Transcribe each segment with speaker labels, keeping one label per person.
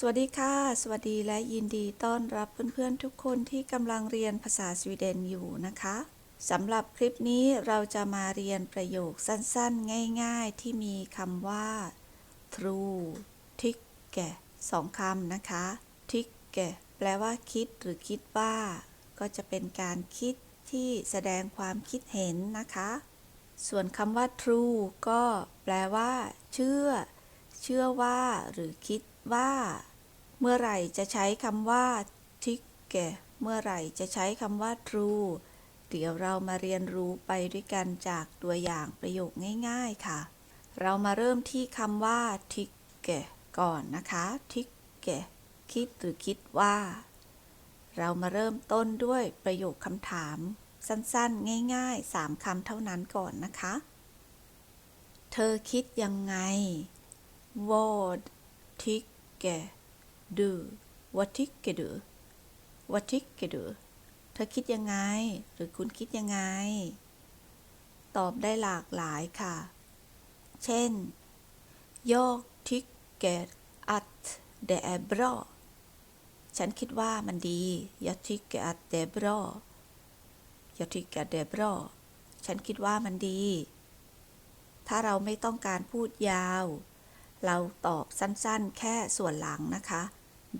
Speaker 1: สวัสดีค่ะ สวัสดีและยินดีต้อนรับเพื่อนๆทุกคนที่กำลังเรียนภาษาสวีเดนอยู่นะคะสำหรับคลิปนี้เราจะมาเรียนประโยคสั้นๆ ง่ายๆ ที่มีคำว่า true ทิกแกสองคำนะคะทิกแกแปลว่าคิดหรือคิดว่า ก็จะเป็นการคิดที่แสดงความคิดเห็นนะคะ ส่วนคำว่า true ก็แปลว่า เชื่อ ชื่อว่า หรือคิดว่า เมื่อไหร่จะใช้คำว่าทิกแกเมื่อไหร่จะใช้คำว่า true เดี๋ยวเรามาเรียนรู้ไปด้วยกันจากตัวอย่างประโยคง่ายๆค่ะ เรามาเริ่มที่คำว่าทิกแกก่อนนะคะทิกแกคิดหรือคิดว่า เรามาเริ่มต้นด้วยประโยคคำถาม สั้นๆ ง่ายๆสามคำเท่านั้นก่อนนะคะ เธอคิดยังไง Vad tycker du Vad tycker du Vad tycker du เธอคิดยังไง หรือคุณคิดยังไง ตอบได้หลากหลายค่ะ เช่น Jag tycker att det är bra ฉันคิดว่ามันดี Jag tycker att det är bra Jag tycker att det är bra ฉันคิดว่ามันดี ถ้าเราไม่ต้องการพูดยาว เราตอบสั้นๆ แค่ส่วนหลังนะคะ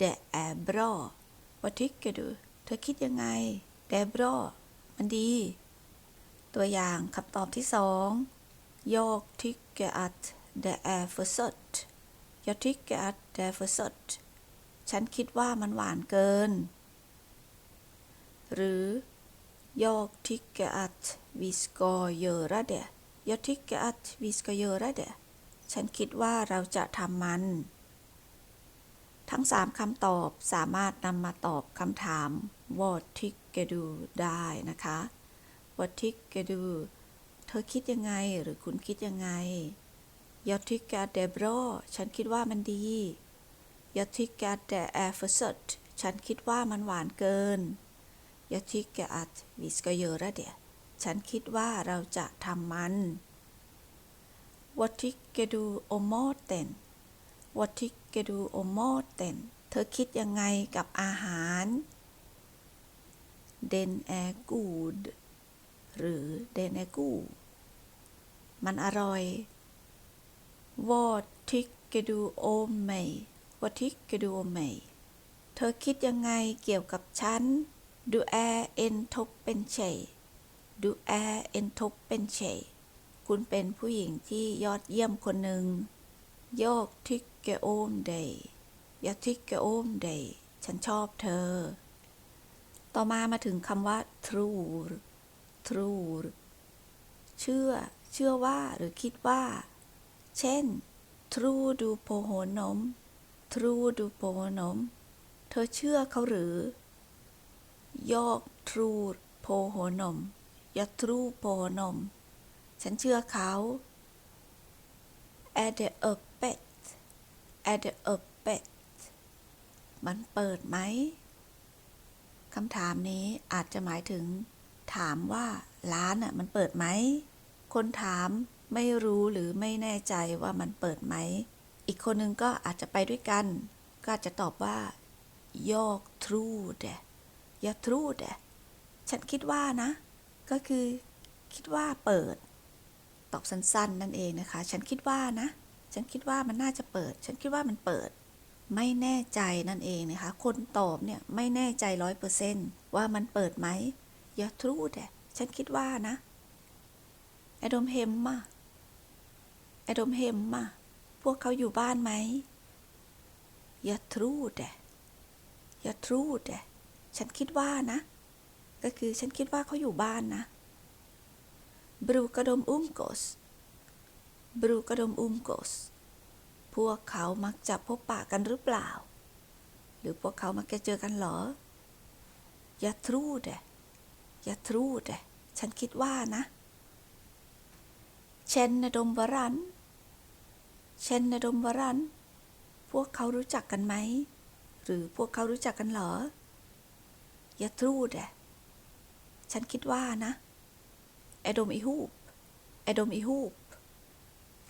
Speaker 1: Det är bra Vad tycker du เธอคิดยังไง Det är bra มันดี ตัวอย่างคำตอบที่สอง Jag tycker att det är för sött Jag tycker att det är för sött ฉันคิดว่ามันหวานเกิน หรือ Jag tycker att vi ska göra det Jag tycker att vi ska göra det ฉันคิดว่าเราจะทำมัน ทั้งสามคำตอบสามารถนำมาตอบคำถาม What tycker du ได้นะคะ What tycker du เธอคิดยังไงหรือคุณคิดยังไง Jag tycker att det är bra ฉันคิดว่ามันดี Jag tycker att det är för sött ฉันคิดว่ามันหวานเกิน Jag tycker att vi ska göra det ฉันคิดว่าเราจะทำมัน Vad tycker du om maten Vad tycker du om maten เธอคิดยังไงกับอาหาร Den är god หรือ Den är god มันอร่อย Vad tycker du om mig Vad tycker du om mig เธอคิดยังไงเกี่ยวกับฉัน Du är en toppen tjej Du är en toppen tjej คุณเป็นผู้หญิงที่ยอดเยี่ยมคนหนึ่งโยกทิกเกโอมเดย์ยาทิกเกโอมเดย์ฉันชอบเธอ ต่อมามาถึงคำว่า true true เชื่อ เชื่อว่าหรือคิดว่า เช่น true ดูโพโหนม true ดูโพโหนม เธอเชื่อเขาหรือโยก true โพโหนมยอทรูโพโหนม ฉันเชื่อเขา Är det öppet Är det öppet มันเปิดไหมคำถามนี้อาจจะหมายถึง ถามว่าร้านอะมันเปิดไหม คนถามไม่รู้หรือไม่แน่ใจว่ามันเปิดไหม อีกคนนึงก็อาจจะไปด้วยกัน ก็อาจจะตอบว่า Jag tror det Jag tror det ฉันคิดว่านะ ก็คือคิดว่าเปิด ตอบสั้น ๆ นั่นเองนะคะ ฉันคิดว่านะ ฉันคิดว่ามันน่าจะเปิด ฉันคิดว่ามันเปิด ไม่แน่ใจนั่นเองนะคะ คนตอบเนี่ยไม่แน่ใจร้อยเปอร์เซนต์ว่ามันเปิดไหมอย่าทรูแต่ฉันคิดว่านะไอดมเฮมมาไอดมเฮมมาพวกเขาอยู่บ้านไหมอย่าทรูแต่อย่าทรูแต่ฉันคิดว่านะ ก็คือฉันคิดว่าเขาอยู่บ้านนะ Brukar de umgås Brukar de umgås พวกเขามักจะพบปะกันหรือเปล่า หรือพวกเขามักจะเจอกันเหรอ อย่าทรูเดอย่าทรูเดฉันคิดว่านะ เชนนดมวรัน เชนนดมวรัน พวกเขารู้จักกันไหม หรือพวกเขารู้จักกันเหรอ อย่าทรูเดฉันคิดว่านะ ไอดมอีฮูบไอดมอีฮูบ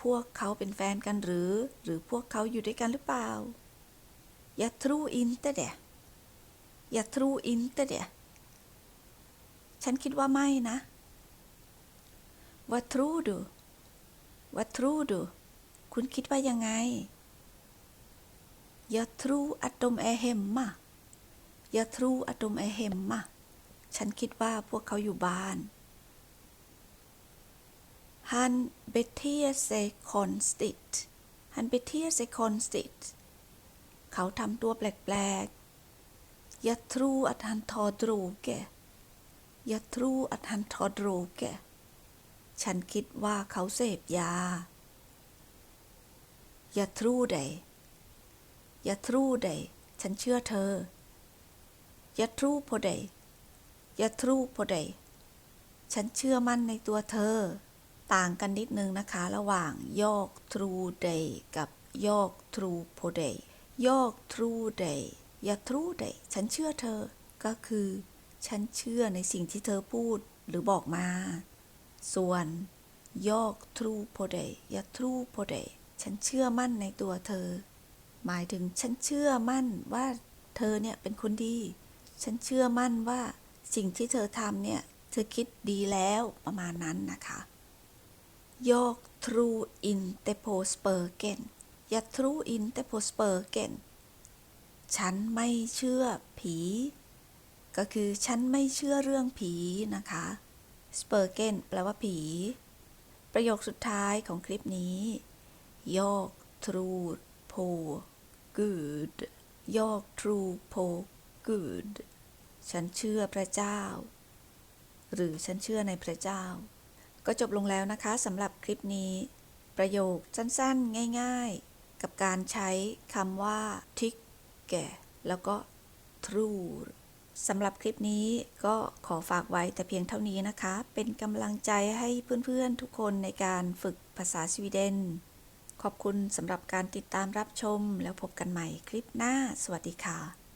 Speaker 1: พวกเขาเป็นแฟนกันหรือ หรือพวกเขาอยู่ด้วยกันหรือเปล่า Jag tror inte det Jag tror inte det ฉันคิดว่าไม่นะ Vad tror du Vad tror du คุณคิดว่ายังไง Jag tror att de är hemma Jag tror att de är hemma ฉันคิดว่าพวกเขาอยู่บ้าน Han beter sig konstigt Han beter sig konstigt เขาทำตัวแปลกๆ Jag tror att han tar droger Jag tror att han tar droger ฉันคิดว่าเขาเสพยา Jag tror dig Jag tror dig ฉันเชื่อเธอ Jag tror på dig Jag tror på dig ฉันเชื่อมั่นในตัวเธอ ต่างกันนิดนึงนะคะ ระหว่างยอก true day กับยอก true p o day ยอก true day อย่า true day ฉันเชื่อเธอ ก็คือ ฉันเชื่อในสิ่งที่เธอพูดหรือบอกมา ส่วนยอก true p o day อย่า true p o day ฉันเชื่อมั่นในตัวเธอ หมายถึงฉันเชื่อมั่นว่าเธอเนี่ยเป็นคนดี ฉันเชื่อมั่นว่าสิ่งที่เธอทำเนี่ย เธอคิดดีแล้วประมาณนั้นนะคะ Jag tror inte på spöken Jag tror inte på spöken ฉันไม่เชื่อผี ก็คือฉันไม่เชื่อเรื่องผีนะคะ spöken แปลว่าผี ประโยคสุดท้ายของคลิปนี้ Jag tror på Gud Jag tror på Gud ฉันเชื่อพระเจ้า หรือฉันเชื่อในพระเจ้า ก็จบลงแล้วนะคะสำหรับคลิปนี้ ประโยคสั้นๆ ง่ายๆ กับการใช้คำว่าทิกแก่แล้วก็ true สำหรับคลิปนี้ก็ขอฝากไว้แต่เพียงเท่านี้นะคะ เป็นกำลังใจให้เพื่อนๆ ทุกคนในการฝึกภาษาสวีเดน ขอบคุณสำหรับการติดตามรับชมแล้วพบกันใหม่คลิปหน้า สวัสดีค่ะ